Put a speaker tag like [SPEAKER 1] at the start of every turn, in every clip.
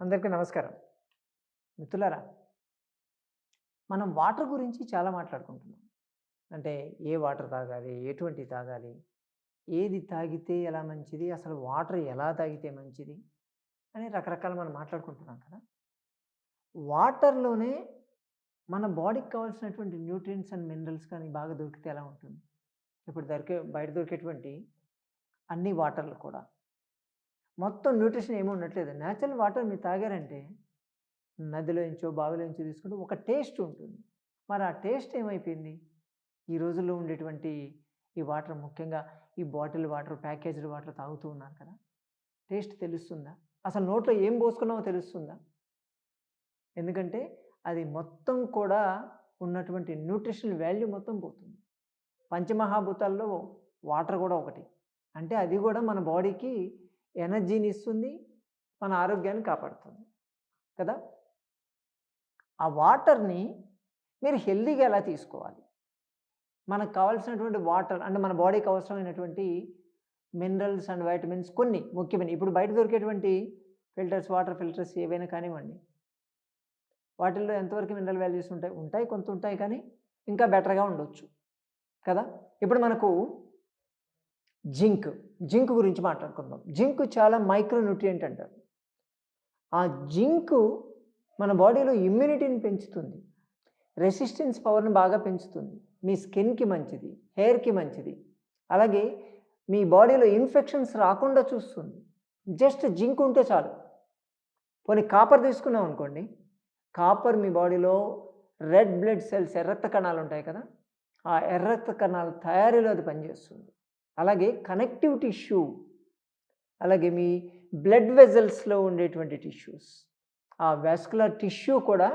[SPEAKER 1] అందరికీ నమస్కారం. మిత్రులారా మనం వాటర్ గురించి చాలా మాట్లాడుకుంటున్నాం. అంటే ఏ వాటర్ తాగాలి ఎటువంటి తాగాలి ఏది తాగితే ఎలా మంచిది అసలు వాటర్ ఎలా తాగితే మంచిది అని రకరకాలు మనం మాట్లాడుకుంటున్నాం కదా. వాటర్లోనే మన బాడీకి కావాల్సినటువంటి న్యూట్రియంట్స్ అండ్ మినరల్స్ కానీ బాగా దొరికితే ఎలా ఉంటుంది? ఇప్పుడు దొరికే బయట దొరికేటువంటి అన్ని వాటర్లు కూడా మొత్తం న్యూట్రిషన్ ఏమీ ఉండట్లేదు. న్యాచురల్ వాటర్ మీరు తాగారంటే నదిలో నుంచో బావిలో నుంచో తీసుకుంటే ఒక టేస్ట్ ఉంటుంది. మరి ఆ టేస్ట్ ఏమైపోయింది? ఈ రోజుల్లో ఉండేటువంటి ఈ వాటర్ ముఖ్యంగా ఈ బాటిల్ వాటర్ ప్యాకేజ్డ్ వాటర్ తాగుతూ ఉన్నారు కదా! టేస్ట్ తెలుస్తుందా? అసలు నోట్లో ఏం పోసుకున్నామో తెలుస్తుందా? ఎందుకంటే అది మొత్తం కూడా ఉన్నటువంటి న్యూట్రిషనల్ వాల్యూ మొత్తం పోతుంది. పంచమహాభూతాల్లో వాటర్ కూడా ఒకటి. అంటే అది కూడా మన బాడీకి ఎనర్జీని ఇస్తుంది మన ఆరోగ్యాన్ని కాపాడుతుంది కదా? ఆ వాటర్ని మీరు హెల్దీగా ఎలా తీసుకోవాలి? మనకు కావాల్సినటువంటి వాటర్ అంటే మన బాడీకి అవసరమైనటువంటి మినరల్స్ అండ్ వైటమిన్స్ కొన్ని ముఖ్యమైన ఇప్పుడు బయట దొరికేటువంటి ఫిల్టర్స్ వాటర్ ఫిల్టర్స్ ఏవైనా కానివ్వండి. వాటిల్లో ఎంతవరకు మినరల్ వాల్యూస్ ఉంటాయి? ఉంటాయి కొంత ఉంటాయి కానీ ఇంకా బెటర్గా ఉండొచ్చు కదా? ఇప్పుడు మనకు జింక్ జింక్ గురించి మాట్లాడుకుందాం. జింక్ చాలా మైక్రో న్యూట్రియంట్ అంటారు. ఆ జింక్ మన బాడీలో ఇమ్యూనిటీని పెంచుతుంది. రెసిస్టెన్స్ పవర్ని బాగా పెంచుతుంది. మీ స్కిన్కి మంచిది హెయిర్కి మంచిది. అలాగే మీ బాడీలో ఇన్ఫెక్షన్స్ రాకుండా చూస్తుంది. జస్ట్ జింక్ ఉంటే చాలు. పోనీ కాపర్ తీసుకున్నాం అనుకోండి. కాపర్ మీ బాడీలో రెడ్ బ్లడ్ సెల్స్ ఎర్రత్త కణాలు ఉంటాయి కదా? ఆ ఎర్రత్త కణాల తయారీలో అది పనిచేస్తుంది. అలాగే కనెక్టివ్ టిష్యూ అలాగే మీ బ్లడ్ వెజల్స్లో ఉండేటువంటి టిష్యూస్. ఆ వాస్కులర్ టిష్యూ కూడా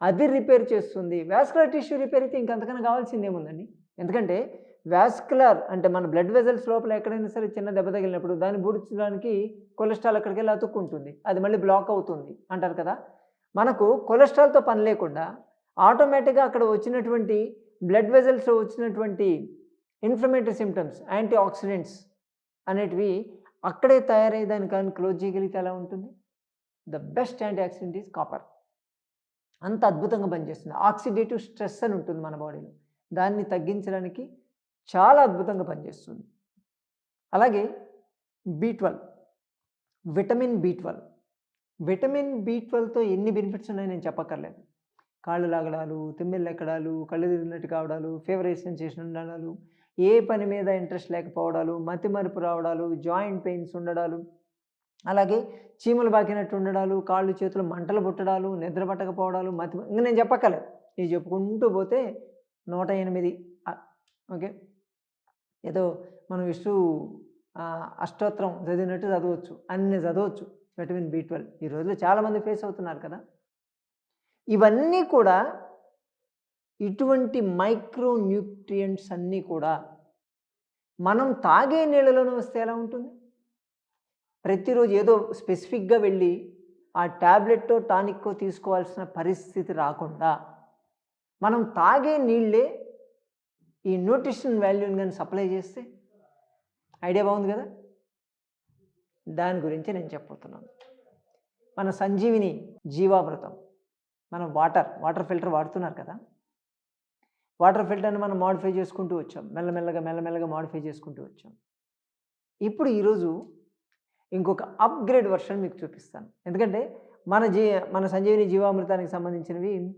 [SPEAKER 1] అది రిపేర్ చేస్తుంది. వాస్కులర్ టిష్యూ రిపేర్ అయితే ఇంకంతకన్నా కావాల్సింది ఏముందండి ఎందుకంటే వాస్కులర్ అంటే మన బ్లడ్ వెజల్స్ లోపల ఎక్కడైనా సరే చిన్న దెబ్బ తగిలినప్పుడు దాన్ని బూడ్చడానికి కొలెస్ట్రాల్ అక్కడికి వెళ్ళి అతుక్కుంటుంది. అది మళ్ళీ బ్లాక్ అవుతుంది అంటారు కదా! మనకు కొలెస్ట్రాల్తో పని లేకుండా ఆటోమేటిక్గా అక్కడ వచ్చినటువంటి బ్లడ్ వెజల్స్లో వచ్చినటువంటి ఇన్ఫ్లమేటరీ సిమ్టమ్స్ యాంటీ ఆక్సిడెంట్స్ అనేటివి అక్కడే తయారయ్యే దాన్ని కానీ క్లోజ్ చేయగలిగితే ఎలా ఉంటుంది? The best antioxidant is copper అంత అద్భుతంగా పనిచేస్తుంది. ఆక్సిడేటివ్ స్ట్రెస్ అని ఉంటుంది మన బాడీలో దాన్ని తగ్గించడానికి చాలా అద్భుతంగా పనిచేస్తుంది. అలాగే B twelve vitamin B twelve vitamin B ట్వెల్వ్తో ఎన్ని బెనిఫిట్స్ ఉన్నాయో నేను చెప్పక్కర్లేదు. కాళ్ళు లాగడాలు తిమ్మిళ్ళు ఎక్కడాలు కళ్ళు తిరిగినట్టు కావడాలు ఫేవరెట్ సెన్సేషన్ ఉండడాలు ఏ పని మీద ఇంట్రెస్ట్ లేకపోవడాలు మతి మరుపు రావడాలు జాయింట్ పెయిన్స్ ఉండడాలు అలాగే చీమలు బాకినట్టు ఉండడాలు కాళ్ళు చేతులు మంటలు పుట్టడాలు నిద్ర పట్టకపోవడాలు మతి ఇంకా నేను చెప్పక్కలే ఇది చెప్పుకుంటూ పోతే నూట ఎనిమిది ఓకే? ఏదో మనం విష్ణు అష్టోత్తరం చదివినట్టు చదవచ్చు అన్ని చదవచ్చు విటమిన్ బి ట్వెల్వ్. ఈ రోజుల్లో చాలామంది ఫేస్ అవుతున్నారు కదా? ఇవన్నీ కూడా ఇటువంటి మైక్రో న్యూట్రియంట్స్ అన్నీ కూడా మనం తాగే నీళ్ళలోనే వస్తే ఎలా ఉంటుంది? ప్రతిరోజు ఏదో స్పెసిఫిక్గా వెళ్ళి ఆ ట్యాబ్లెట్టో టానిక్కో తీసుకోవాల్సిన పరిస్థితి రాకుండా మనం తాగే నీళ్ళే ఈ న్యూట్రిషన్ వాల్యూని కానీ సప్లై చేస్తే ఐడియా బాగుంది కదా? దాని గురించి నేను చెప్పబోతున్నాను. మన సంజీవిని జీవామృతం మనం వాటర్ వాటర్ ఫిల్టర్ వాడుతున్నారు కదా? వాటర్ ఫిల్టర్ని మనం మాడిఫై చేసుకుంటూ వచ్చాం. మెల్లమెల్లగా మెల్లమెల్లగా మాడిఫై చేసుకుంటూ వచ్చాం. ఇప్పుడు ఈరోజు ఇంకొక అప్గ్రేడ్ వర్షన్ మీకు చూపిస్తాను. ఎందుకంటే మన జీ మన సంజీవిని జీవామృతానికి సంబంధించినవి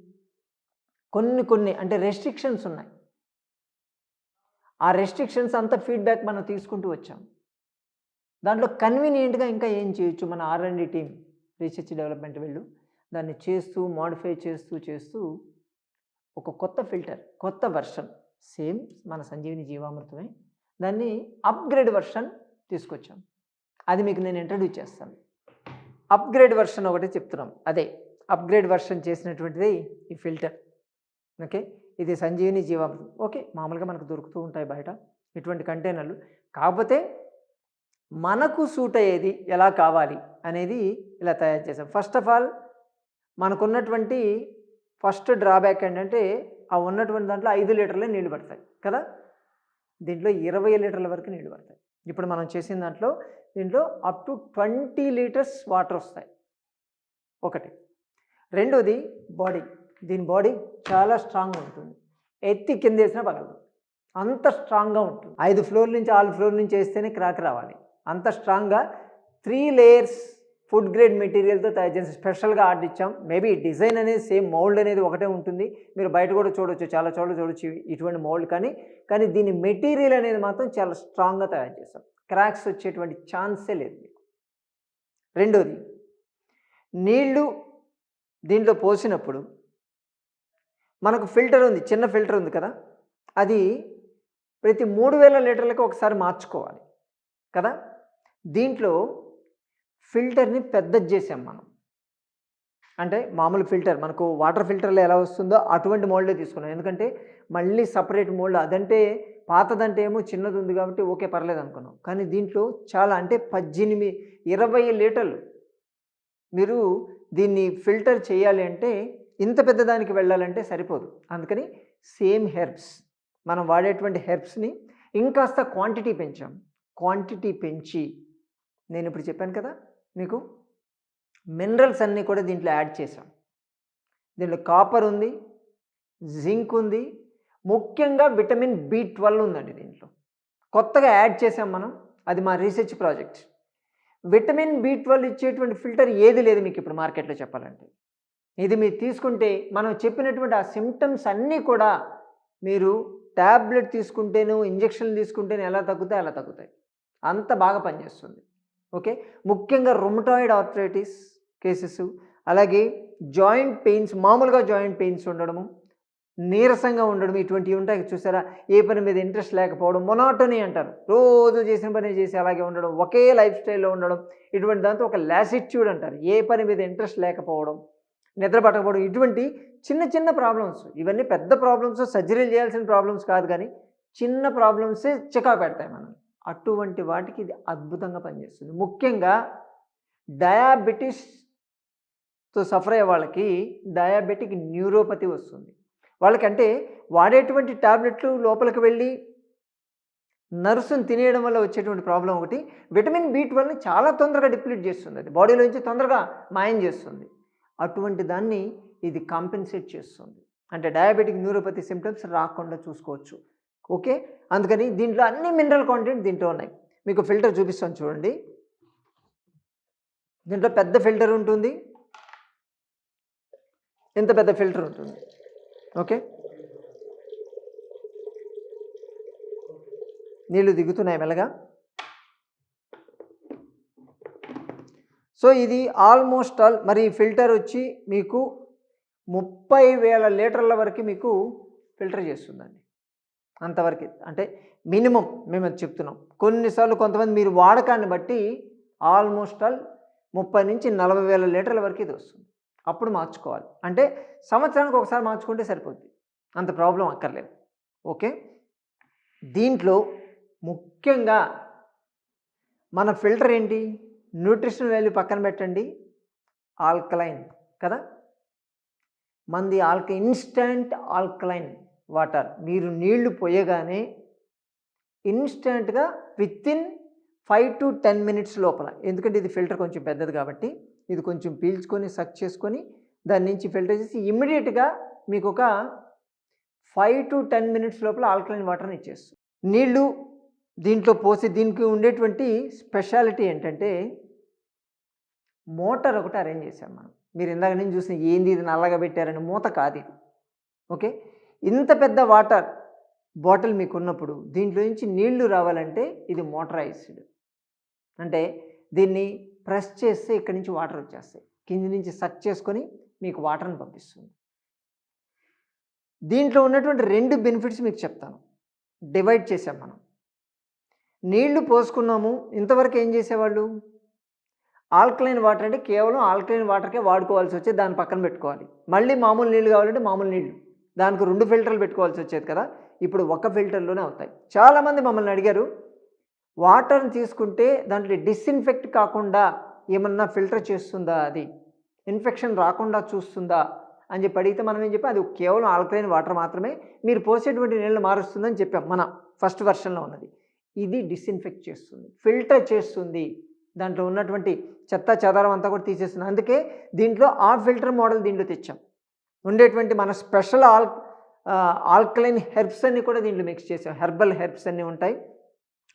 [SPEAKER 1] కొన్ని కొన్ని అంటే రెస్ట్రిక్షన్స్ ఉన్నాయి. ఆ రెస్ట్రిక్షన్స్ అంతా ఫీడ్బ్యాక్ మనం తీసుకుంటూ వచ్చాం. దాంట్లో కన్వీనియంట్గా ఇంకా ఏం చేయొచ్చు? మన R and team research development వెళ్ళు దాన్ని చేస్తూ మాడిఫై చేస్తూ చేస్తూ ఒక కొత్త ఫిల్టర్ కొత్త వర్షన్ సేమ్ మన సంజీవిని జీవామృతమే. దాన్ని అప్గ్రేడ్ వర్షన్ తీసుకొచ్చాం. అది మీకు నేను ఇంట్రడ్యూస్ చేస్తాను. అప్గ్రేడ్ వర్షన్ ఒకటి చెప్తున్నాం. అదే అప్గ్రేడ్ వర్షన్ చేసినటువంటిది ఈ ఫిల్టర్. ఓకే? ఇది సంజీవిని జీవామృతం. ఓకే మామూలుగా మనకు దొరుకుతూ ఉంటాయి బయట ఇటువంటి కంటైనర్లు. కాకపోతే మనకు సూట్ అయ్యేది ఎలా కావాలి అనేది ఇలా తయారు చేసాం ఫస్ట్ ఆఫ్ ఆల్ మనకున్నటువంటి ఫస్ట్ డ్రాబ్యాక్ ఏంటంటే ఆ ఉన్నటువంటి దాంట్లో ఐదు లీటర్లే నీళ్ళు పడతాయి కదా? దీంట్లో ఇరవై లీటర్ల వరకు నీళ్ళు పడతాయి. ఇప్పుడు మనం చేసిన దాంట్లో దీంట్లో up to twenty litres water వస్తాయి. ఒకటి. రెండోది బాడీ దీని బాడీ చాలా స్ట్రాంగ్ ఉంటుంది. ఎత్తి కింద వేసినా పగలదు. అంత స్ట్రాంగ్గా ఉంటుంది. ఐదు ఫ్లోర్ నుంచి ఆరు ఫ్లోర్ నుంచి వేస్తేనే క్రాక్ రావాలి. అంత స్ట్రాంగ్గా త్రీ లేయర్స్ ఫుడ్ గ్రేడ్ మెటీరియల్తో తయారు చేసి స్పెషల్గా ఆర్డర్ ఇచ్చాం. మేబీ డిజైన్ అనేది సేమ్ మౌల్డ్ అనేది ఒకటే ఉంటుంది. మీరు బయట కూడా చూడొచ్చు చాలా చోట్ల చూడొచ్చు ఇటువంటి మౌల్డ్ కానీ కానీ దీని మెటీరియల్ అనేది మాత్రం చాలా స్ట్రాంగ్గా తయారు చేస్తాం క్రాక్స్ వచ్చేటువంటి ఛాన్సే లేదు మీకు. రెండోది నీళ్ళు దీంట్లో పోసినప్పుడు మనకు ఫిల్టర్ ఉంది చిన్న ఫిల్టర్ ఉంది కదా? అది ప్రతి మూడు వేల లీటర్లకు ఒకసారి మార్చుకోవాలి కదా? దీంట్లో ఫిల్టర్ని పెద్దది చేసాం మనం. అంటే మామూలు ఫిల్టర్ మనకు వాటర్ ఫిల్టర్లో ఎలా వస్తుందో అటువంటి మోల్డే తీసుకున్నాం. ఎందుకంటే మళ్ళీ సపరేట్ మోల్డ్ అదంటే పాతదంటే ఏమో చిన్నది ఉంది కాబట్టి ఓకే పర్లేదు అనుకున్నాం. కానీ దీంట్లో చాలా అంటే పద్దెనిమిది ఇరవై లీటర్లు. మీరు దీన్ని ఫిల్టర్ చేయాలి అంటే ఇంత పెద్దదానికి వెళ్ళాలంటే సరిపోదు. అందుకని సేమ్ హెర్బ్స్. మనం వాడేటువంటి హెర్బ్స్ని ఇంకాస్త క్వాంటిటీ పెంచాం. క్వాంటిటీ పెంచి నేను ఇప్పుడు చెప్పాను కదా మీకు మినరల్స్ అన్నీ కూడా దీంట్లో యాడ్ చేసాం దీంట్లో కాపర్ ఉంది జింక్ ఉంది ముఖ్యంగా విటమిన్ బి ట్వెల్వ్ ఉందండి దీంట్లో. కొత్తగా యాడ్ చేసాం మనం అది మా research project. Vitamin B twelve ఇచ్చేటువంటి ఫిల్టర్ ఏది లేదు మీకు ఇప్పుడు మార్కెట్లో చెప్పాలంటే. ఇది మీరు తీసుకుంటే మనం చెప్పినటువంటి ఆ సిమ్టమ్స్ అన్నీ కూడా మీరు ట్యాబ్లెట్ తీసుకుంటేను ఇంజక్షన్లు తీసుకుంటేనే ఎలా తగ్గుతాయి అలా తగ్గుతాయి. అంత బాగా పనిచేస్తుంది. ఓకే? ముఖ్యంగా రొమటాయిడ్ ఆర్థరైటిస్ కేసెస్ అలాగే జాయింట్ పెయిన్స్ మామూలుగా జాయింట్ పెయిన్స్ ఉండడము నీరసంగా ఉండడం ఇటువంటివి ఉంటాయి చూసారా? ఏ పని మీద ఇంట్రెస్ట్ లేకపోవడం మొనాటోనీ అంటారు. రోజు చేసిన పని చేసి అలాగే ఉండడం ఒకే లైఫ్ స్టైల్లో ఉండడం ఇటువంటి దాంతో ఒక లాసిట్యూడ్ అంటారు. ఏ పని మీద ఇంట్రెస్ట్ లేకపోవడం నిద్ర పట్టకపోవడం ఇటువంటి చిన్న చిన్న ప్రాబ్లమ్స్ ఇవన్నీ పెద్ద ప్రాబ్లమ్స్ సర్జరీలు చేయాల్సిన ప్రాబ్లమ్స్ కాదు కానీ చిన్న ప్రాబ్లమ్సే చికా పెడతాయి మనం. అటువంటి వాటికి ఇది అద్భుతంగా పనిచేస్తుంది. ముఖ్యంగా డయాబెటీస్తో సఫర్ అయ్యే వాళ్ళకి డయాబెటిక్ న్యూరోపతి వస్తుంది. వాళ్ళకంటే వాడేటువంటి టాబ్లెట్లు లోపలికి వెళ్ళి నర్సును తినేయడం వల్ల వచ్చేటువంటి ప్రాబ్లం ఒకటి విటమిన్ బి ట్వెల్వ్ని చాలా తొందరగా డిప్లీట్ చేస్తుంది. అది బాడీలోంచి తొందరగా మాయం చేస్తుంది. అటువంటి దాన్ని ఇది కాంపెన్సేట్ చేస్తుంది. అంటే డయాబెటిక్ న్యూరోపతి సిమ్టమ్స్ రాకుండా చూసుకోవచ్చు. ఓకే? అందుకని దీంట్లో అన్ని మినరల్ కాంటెంట్ దీంట్లో ఉన్నాయి. మీకు ఫిల్టర్ చూపిస్తాను చూడండి. దీంట్లో పెద్ద ఫిల్టర్ ఉంటుంది. ఎంత పెద్ద ఫిల్టర్ ఉంటుంది. ఓకే? నీళ్ళు దిగుతున్నాయి మెల్లగా. సో ఇది ఆల్మోస్ట్ ఆల్ మరి ఫిల్టర్ వచ్చి మీకు ముప్పై వేల లీటర్ల వరకు మీకు ఫిల్టర్ చేస్తుందండి. అంతవరకు. అంటే మినిమం మేము అది చెప్తున్నాం. కొన్నిసార్లు కొంతమంది మీరు వాడకాన్ని బట్టి ఆల్మోస్ట్ ఆల్ ముప్పై నుంచి నలభై వేల లీటర్ల వరకు ఇది వస్తుంది. అప్పుడు మార్చుకోవాలి. అంటే సంవత్సరానికి ఒకసారి మార్చుకుంటే సరిపోద్ది. అంత ప్రాబ్లం అక్కర్లేదు. ఓకే? దీంట్లో ముఖ్యంగా మన ఫిల్టర్ ఏంటి? న్యూట్రిషన్ వాల్యూ పక్కన పెట్టండి. ఆల్కలైన్ కదా? మంది ఆల్క ఇన్స్టంట్ ఆల్కలైన్. వాటర్. మీరు నీళ్ళు పోయగానే ఇన్స్టెంట్గా within five to ten minutes లోపల ఎందుకంటే ఇది ఫిల్టర్ కొంచెం పెద్దది కాబట్టి ఇది కొంచెం పీల్చుకొని సక్ చేసుకొని దాని నుంచి ఫిల్టర్ చేసి ఇమ్మీడియట్గా మీకు ఒక ఫైవ్ టు టెన్ మినిట్స్ లోపల ఆల్కలైన్ వాటర్ని ఇచ్చేస్తుంది. నీళ్ళు దీంట్లో పోసి దీనికి ఉండేటువంటి స్పెషాలిటీ ఏంటంటే మోటార్ ఒకటి అరేంజ్ చేశాం మనం. మీరు ఇందాక నుంచి చూసిన ఏంది ఇది నల్లగా పెట్టారని మూత కాదు ఇది. ఓకే? ఇంత పెద్ద వాటర్ బాటిల్ మీకు ఉన్నప్పుడు దీంట్లో నుంచి నీళ్ళు రావాలంటే ఇది మోటరైజ్డ్. అంటే దీన్ని ప్రెస్ చేస్తే ఇక్కడి నుంచి వాటర్ వచ్చేస్తాయి. కింది నుంచి సర్చ్ చేసుకొని మీకు వాటర్ని పంపిస్తుంది. దీంట్లో ఉన్నటువంటి రెండు బెనిఫిట్స్ మీకు చెప్తాను. డివైడ్ చేసాం మనం. నీళ్ళు పోసుకున్నాము ఇంతవరకు ఏం చేసేవాళ్ళు? ఆల్కలైన్ వాటర్ అంటే కేవలం ఆల్కలైన్ వాటర్కే వాడుకోవాల్సి వచ్చి దాని పక్కన పెట్టుకోవాలి. మళ్ళీ మామూలు నీళ్ళు కావాలంటే మామూలు నీళ్ళు దానికి రెండు ఫిల్టర్లు పెట్టుకోవాల్సి వచ్చేది కదా? ఇప్పుడు ఒక ఫిల్టర్లోనే అవుతాయి. చాలామంది మమ్మల్ని అడిగారు వాటర్ని తీసుకుంటే దాంట్లో డిస్ఇన్ఫెక్ట్ కాకుండా ఏమన్నా ఫిల్టర్ చేస్తుందా అది? ఇన్ఫెక్షన్ రాకుండా చూస్తుందా? అని చెప్పి అడిగితే మనం ఏం చెప్పి అది కేవలం ఆల్కలైన్ వాటర్ మాత్రమే. మీరు పోసేటువంటి నీళ్ళు మారుస్తుందని చెప్పాం మన ఫస్ట్ వర్షన్లో ఉన్నది. ఇది డిస్ఇన్ఫెక్ట్ చేస్తుంది ఫిల్టర్ చేస్తుంది. దాంట్లో ఉన్నటువంటి చెత్త చెదారం అంతా కూడా తీసేస్తుంది. అందుకే దీంట్లో ఆ ఫిల్టర్ మోడల్ దీంట్లో తెచ్చాం. ఉండేటువంటి మన స్పెషల్ ఆల్ ఆల్కలైన్ హెర్బ్స్ అన్నీ కూడా దీంట్లో మిక్స్ చేసాం. హెర్బల్ హెర్బ్స్ అన్నీ ఉంటాయి.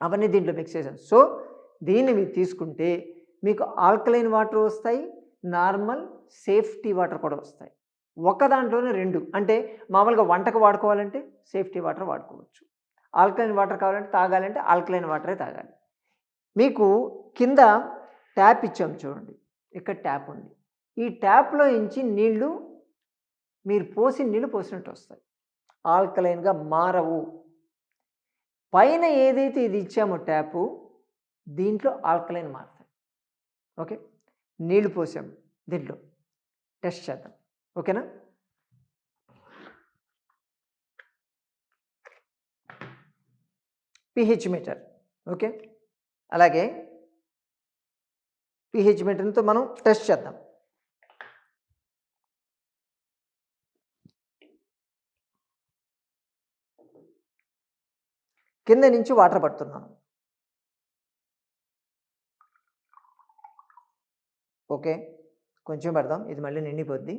[SPEAKER 1] అవన్నీ దీంట్లో మిక్స్ చేసాం. సో దీన్ని మీరు తీసుకుంటే మీకు ఆల్కలైన్ వాటర్ వస్తాయి. నార్మల్ సేఫ్టీ వాటర్ కూడా వస్తాయి. ఒక దాంట్లోనే రెండు. అంటే మామూలుగా వంటకు వాడుకోవాలంటే సేఫ్టీ వాటర్ వాడుకోవచ్చు. ఆల్కలైన్ వాటర్ కావాలంటే తాగాలంటే ఆల్కలైన్ వాటరే తాగాలి. మీకు కింద ట్యాప్ ఇచ్చాం చూడండి. ఇక్కడ ట్యాప్ ఉంది. ఈ ట్యాప్లో ఇంచి నీళ్ళు మీరు పోసి నీళ్ళు పోసినట్టు వస్తాయి. ఆల్కలైన్గా మారవు. పైన ఏదైతే ఇది ఇచ్చామో ట్యాపు దీంట్లో ఆల్కలైన్ మారుతాయి. ఓకే? నీళ్ళు పోసాం దీంట్లో. టెస్ట్ చేద్దాం. ఓకేనా? PH meter. ఓకే? అలాగే పిహెచ్ మీటర్తో మనం టెస్ట్ చేద్దాం. కింద నుంచి వాటర్ పడుతున్నాను. ఓకే. కొంచెం పెడదాం. ఇది మళ్ళీ నిండిపోద్ది.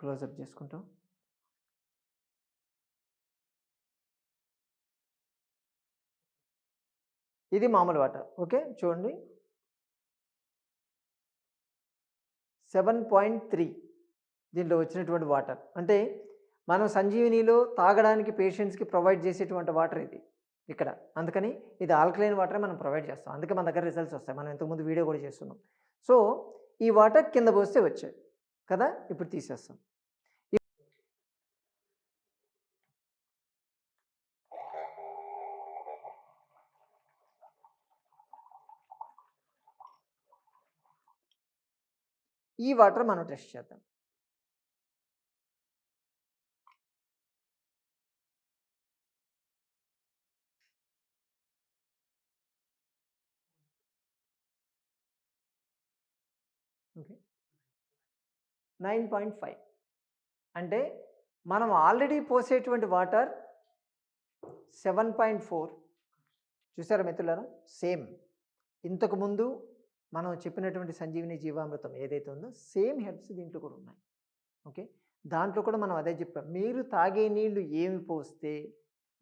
[SPEAKER 1] క్లోజప్ చేసుకుంటాం. ఇది మామూలు వాటర్. ఓకే. చూడండి. సెవెన్ పాయింట్ త్రీ దీంట్లో వచ్చినటువంటి వాటర్. అంటే మనం సంజీవినిలో తాగడానికి పేషెంట్స్కి ప్రొవైడ్ చేసేటువంటి వాటర్ ఇది ఇక్కడ. అందుకని ఇది ఆల్కలైన్ వాటరే మనం ప్రొవైడ్ చేస్తాం. అందుకే మన దగ్గర రిజల్ట్స్ వస్తాయి. మనం ఇంతకుముందు వీడియో కూడా చేస్తున్నాం. సో ఈ వాటర్ కింద పోస్తే వచ్చాయి కదా? ఇప్పుడు తీసేస్తాం. ఈ వాటర్ మనం టెస్ట్ చేద్దాం. ఓకే. Nine point five. అంటే మనం ఆల్రెడీ పోసేటువంటి వాటర్ సెవెన్ పాయింట్ ఫోర్. చూసారా మిత్రులారా? సేమ్. ఇంతకుముందు మనం చెప్పినటువంటి సంజీవిని జీవామృతం ఏదైతే ఉందో సేమ్ హెర్బ్స్ దీంట్లో కూడా ఉన్నాయి. ఓకే? దాంట్లో కూడా మనం అదే చెప్పాం. మీరు తాగే నీళ్ళు ఏమి పోస్తే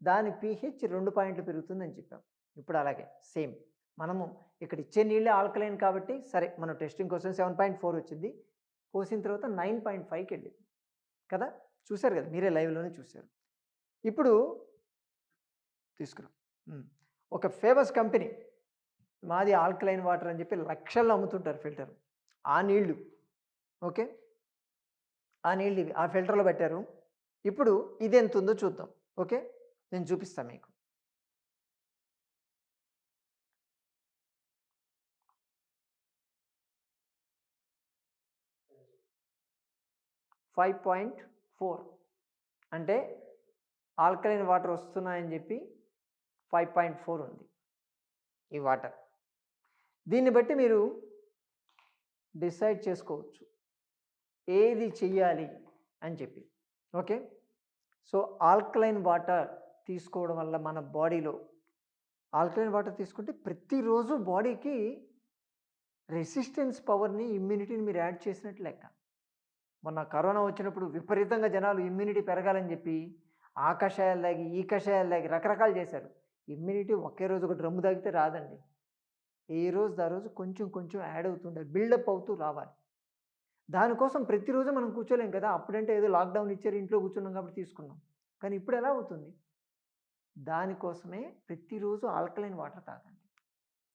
[SPEAKER 1] దాని పీహెచ్ రెండు పాయింట్లు పెరుగుతుందని చెప్పాం. ఇప్పుడు అలాగే సేమ్. మనము ఇక్కడ ఇచ్చే నీళ్ళే ఆల్కలైన్ కాబట్టి సరే మనం టెస్టింగ్ కోసం సెవెన్ పాయింట్ ఫోర్ వచ్చింది. పోసిన తర్వాత నైన్ పాయింట్ ఫైవ్కి వెళ్ళింది. కదా? చూశారు కదా? మీరే లైవ్లోనే చూశారు. ఇప్పుడు తీసుకురా. ఒక ఫేమస్ కంపెనీ మాది ఆల్కలైన్ వాటర్ అని చెప్పి లక్షల్లో అమ్ముతుంటారు ఫిల్టర్. ఆ నీళ్ళు. ఓకే? ఆ నీళ్ళు ఇవి. ఆ ఫిల్టర్లో పెట్టారు. ఇప్పుడు ఇది ఎంత ఉందో చూద్దాం. ఓకే? నేను చూపిస్తాను మీకు. Five point four. అంటే ఆల్కలైన్ వాటర్ వస్తున్నాయని చెప్పి ఫైవ్ పాయింట్ ఫోర్ ఉంది. ఈ వాటర్. దీన్ని బట్టి మీరు డిసైడ్ చేసుకోవచ్చు. ఏది చెయ్యాలి అని చెప్పి. ఓకే? సో ఆల్కలైన్ వాటర్ తీసుకోవడం వల్ల మన బాడీలో ఆల్కలైన్ వాటర్ తీసుకుంటే ప్రతిరోజు బాడీకి రెసిస్టెన్స్ పవర్ని ఇమ్యూనిటీని మీరు యాడ్ చేసినట్టు లెక్క. మొన్న కరోనా వచ్చినప్పుడు విపరీతంగా జనాలు ఇమ్యూనిటీ పెరగాలని చెప్పి ఆ కషాయాలు తాగి ఈ కషాయాలు తాగి రకరకాలు చేశారు. ఇమ్యూనిటీ ఒకే రోజు ఒక డ్రమ్ము తాగితే రాదండి. ఏ రోజు ఆ రోజు కొంచెం కొంచెం యాడ్ అవుతుండాలి. బిల్డప్ అవుతూ రావాలి. దానికోసం ప్రతిరోజు మనం కూర్చోలేం కదా! అప్పుడంటే ఏదో లాక్డౌన్ ఇచ్చారు ఇంట్లో కూర్చున్నాం కాబట్టి తీసుకున్నాం. కానీ ఇప్పుడు ఎలా అవుతుంది? దానికోసమే ప్రతిరోజు ఆల్కలైన్ వాటర్ తాగండి.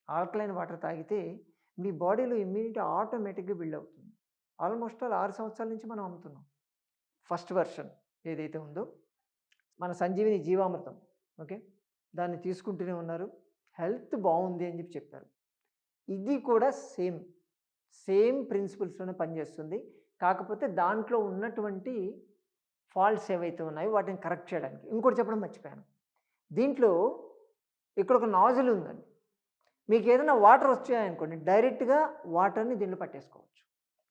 [SPEAKER 1] ఆల్కలైన్ వాటర్ తాగితే మీ బాడీలో ఇమ్యూనిటీ ఆటోమేటిక్గా బిల్డ్ అవుతుంది. ఆల్మోస్ట్ ఆల్ ఆరు సంవత్సరాల నుంచి మనం అమ్ముతున్నాం. ఫస్ట్ వెర్షన్ ఏదైతే ఉందో మన సంజీవిని జీవామృతం. ఓకే? దాన్ని తీసుకుంటూనే ఉన్నారు. హెల్త్ బాగుంది అని చెప్పి చెప్పారు. ఇది కూడా సేమ్. సేమ్ ప్రిన్సిపల్స్లోనే పనిచేస్తుంది. కాకపోతే దాంట్లో ఉన్నటువంటి ఫాల్ట్స్ ఏవైతే ఉన్నాయో వాటిని కరెక్ట్ చేయడానికి. ఇంకోటి చెప్పడం మర్చిపోయాను. దీంట్లో ఇక్కడ ఒక నాజిల్ ఉందండి. మీకు ఏదైనా వాటర్ వచ్చాయనుకోండి డైరెక్ట్గా వాటర్ని దీంట్లో పట్టేసుకోవచ్చు.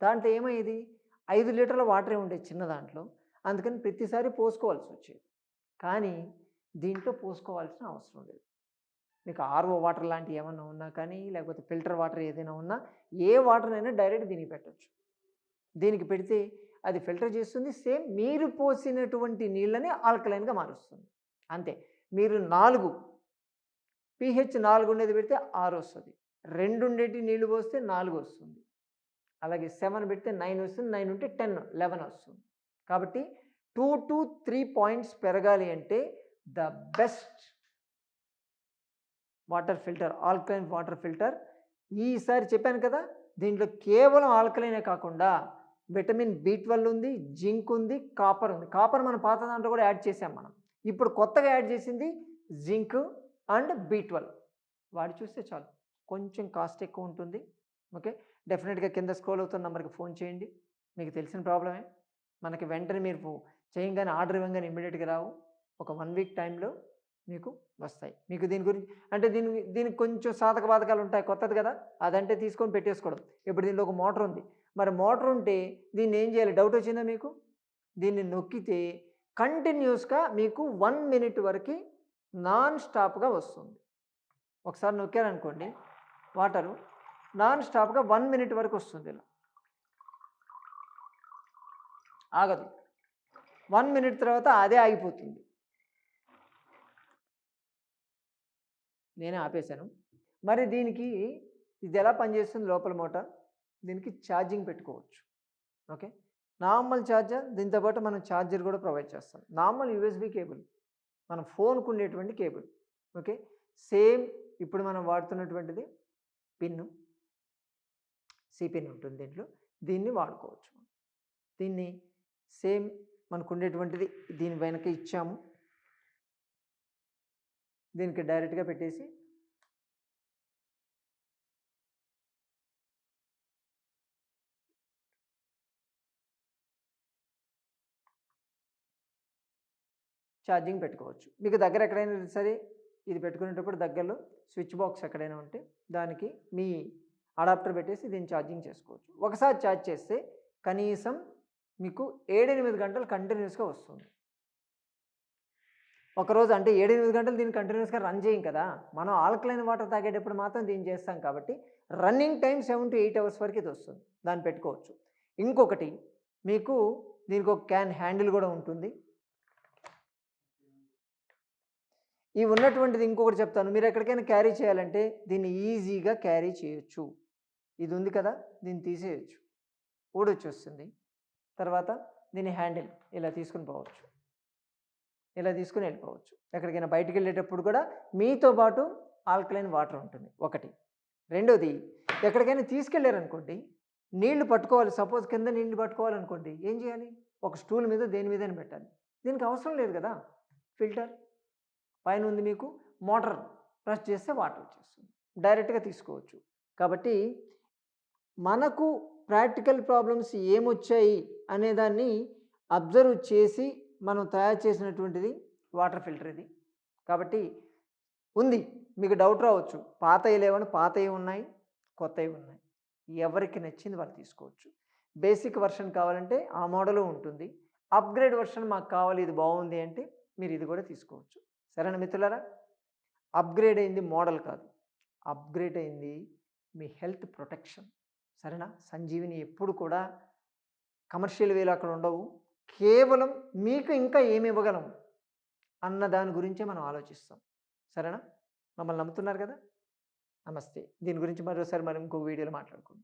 [SPEAKER 1] దాంట్లో ఏమయ్యేది? ఐదు లీటర్ల వాటరే ఉండేది చిన్న దాంట్లో. అందుకని ప్రతిసారి పోసుకోవాల్సి వచ్చేది. కానీ దీంట్లో పోసుకోవాల్సిన అవసరం లేదు. మీకు ఆర్ఓ వాటర్ లాంటివి ఏమైనా ఉన్నా కానీ లేకపోతే ఫిల్టర్ వాటర్ ఏదైనా ఉన్నా ఏ వాటర్ అయినా డైరెక్ట్ దీనికి పెట్టచ్చు. దీనికి పెడితే అది ఫిల్టర్ చేస్తుంది. సేమ్ మీరు పోసినటువంటి నీళ్ళని ఆల్కలైన్గా మారుస్తుంది. అంతే. మీరు నాలుగు పిహెచ్ నాలుగు ఉండేది పెడితే ఆరు వస్తుంది. రెండు ఉండేటి నీళ్ళు పోస్తే నాలుగు వస్తుంది. అలాగే సెవెన్ పెడితే నైన్ వస్తుంది. నైన్ ఉంటే టెన్ లెవెన్ వస్తుంది. కాబట్టి టూ టు త్రీ పాయింట్స్ పెరగాలి అంటే the best water filter alkaline water filter. ఈసారి చెప్పాను కదా దీంట్లో కేవలం ఆల్కలైనే కాకుండా విటమిన్ బి ట్వెల్వ్ ఉంది జింక్ ఉంది కాపర్ ఉంది. కాపర్ మన పాత దాంట్లో కూడా యాడ్ చేసాం మనం. ఇప్పుడు కొత్తగా యాడ్ చేసింది జింక్ అండ్ బి ట్వెల్వ్. వాడి చూస్తే చాలు కొంచెం కాస్ట్ ఎక్కువ ఉంటుంది. ఓకే? డెఫినెట్గా కింద స్క్రోల్ అవుతున్న నెంబర్కి ఫోన్ చేయండి. మీకు తెలిసిన ప్రాబ్లమే. మనకి వెంటనే మీరు చేయంగానే ఆర్డర్ ఇవ్వగానే ఇమ్మీడియట్గా రావు. ఒక వన్ వీక్ టైంలో మీకు వస్తాయి. మీకు దీని గురించి అంటే దీని దీనికి కొంచెం సాధక బాధకాలు ఉంటాయి. కొత్తది కదా అదంటే తీసుకొని పెట్టేసుకోవడం. ఇప్పుడు దీనిలో ఒక మోటార్ ఉంది. మరి మోటార్ ఉంటే దీన్ని ఏం చేయాలి? డౌట్ వచ్చిందా మీకు? దీన్ని నొక్కితే కంటిన్యూస్గా మీకు వన్ మినిట్ వరకు నాన్ స్టాప్గా వస్తుంది. ఒకసారి నొక్కారనుకోండి వాటరు నాన్ స్టాప్గా వన్ మినిట్ వరకు వస్తుంది ఇలా. ఆగదు. వన్ మినిట్ తర్వాత అదే ఆగిపోతుంది. నేనే ఆపేశాను. మరి దీనికి ఇది ఎలా పనిచేస్తుంది లోపల మోటార్ దీనికి ఛార్జింగ్ పెట్టుకోవచ్చు. ఓకే? నార్మల్ ఛార్జర్ దీంతో పాటు మనం ఛార్జర్ కూడా ప్రొవైడ్ చేస్తాం. Normal USB cable. మన ఫోన్కు ఉండేటువంటి కేబుల్. ఓకే? సేమ్ ఇప్పుడు మనం వాడుతున్నటువంటిది పిన్ను. సి పిన్ ఉంటుంది దీంట్లో. దీన్ని వాడుకోవచ్చు. దీన్ని సేమ్ మనకు ఉండేటువంటిది దీని వెనక ఇచ్చాము. దీనికి డైరెక్ట్గా పెట్టేసి ఛార్జింగ్ పెట్టుకోవచ్చు. మీకు దగ్గర ఎక్కడైనా సరే ఇది పెట్టుకునేటప్పుడు దగ్గరలో స్విచ్ బాక్స్ ఎక్కడైనా ఉంటే దానికి మీ అడాప్టర్ పెట్టేసి దీన్ని ఛార్జింగ్ చేసుకోవచ్చు. ఒకసారి ఛార్జ్ చేస్తే కనీసం మీకు ఏడెనిమిది గంటలు కంటిన్యూస్గా వస్తుంది. ఒకరోజు అంటే ఏడెనిమిది గంటలు దీన్ని కంటిన్యూస్గా రన్ చేయం కదా. మనం ఆల్కలైన్ వాటర్ తాగేటప్పుడు మాత్రం దీన్ని చేస్తాం కాబట్టి running time seven to eight hours వరకు ఇది వస్తుంది. దాన్ని పెట్టుకోవచ్చు. ఇంకొకటి మీకు దీనికి ఒక క్యాన్ హ్యాండిల్ కూడా ఉంటుంది. ఈ ఉన్నటువంటిది ఇంకొకటి చెప్తాను. మీరు ఎక్కడికైనా క్యారీ చేయాలంటే దీన్ని ఈజీగా క్యారీ చేయొచ్చు. ఇది ఉంది కదా దీన్ని తీసేయచ్చు. ఊడొచ్చేస్తుంది. తర్వాత దీని హ్యాండిల్ ఇలా తీసుకుని పోవచ్చు. ఇలా తీసుకుని వెళ్ళిపోవచ్చు. ఎక్కడికైనా బయటికి వెళ్ళేటప్పుడు కూడా మీతో పాటు ఆల్కలైన్ వాటర్ ఉంటుంది ఒకటి. రెండోది ఎక్కడికైనా తీసుకెళ్ళారనుకోండి నీళ్ళు పట్టుకోవాలి సపోజ్ కింద నీళ్ళు పట్టుకోవాలనుకోండి ఏం చేయాలి? ఒక స్టూల్ మీద దేని మీదైనా పెట్టాలి. దీనికి అవసరం లేదు కదా? ఫిల్టర్. పైన ఉంది మీకు మోటార్ ప్రెస్ చేస్తే వాటర్ వచ్చేస్తుంది. డైరెక్ట్గా తీసుకోవచ్చు. కాబట్టి మనకు ప్రాక్టికల్ ప్రాబ్లమ్స్ ఏమొచ్చాయి అనేదాన్ని అబ్జర్వ్ చేసి మనం తయారు చేసినటువంటిది వాటర్ ఫిల్టర్ ఇది. కాబట్టి ఉంది మీకు డౌట్ రావచ్చు. పాతవి లేవని పాతవి ఉన్నాయి కొత్తవి ఉన్నాయి. ఎవరికి నచ్చింది వాళ్ళు తీసుకోవచ్చు. బేసిక్ వర్షన్ కావాలంటే ఆ మోడలు ఉంటుంది. అప్గ్రేడ్ వర్షన్ మాకు కావాలి ఇది బాగుంది అంటే మీరు ఇది కూడా తీసుకోవచ్చు. సరేనా మిత్రులారా? అప్గ్రేడ్ అయింది మోడల్ కాదు. అప్గ్రేడ్ అయింది మీ హెల్త్ ప్రొటెక్షన్. సరేనా? సంజీవిని ఎప్పుడు కూడా కమర్షియల్ వేలు అక్కడ ఉండవు. కేవలం మీకు ఇంకా ఏమి ఇవ్వగలం అన్న దాని గురించే మనం ఆలోచిస్తాం. సరేనా? మమ్మల్ని నమ్ముతున్నారు కదా? నమస్తే. దీని గురించి మరోసారి మనం ఇంకో వీడియోలో మాట్లాడుకుందాం.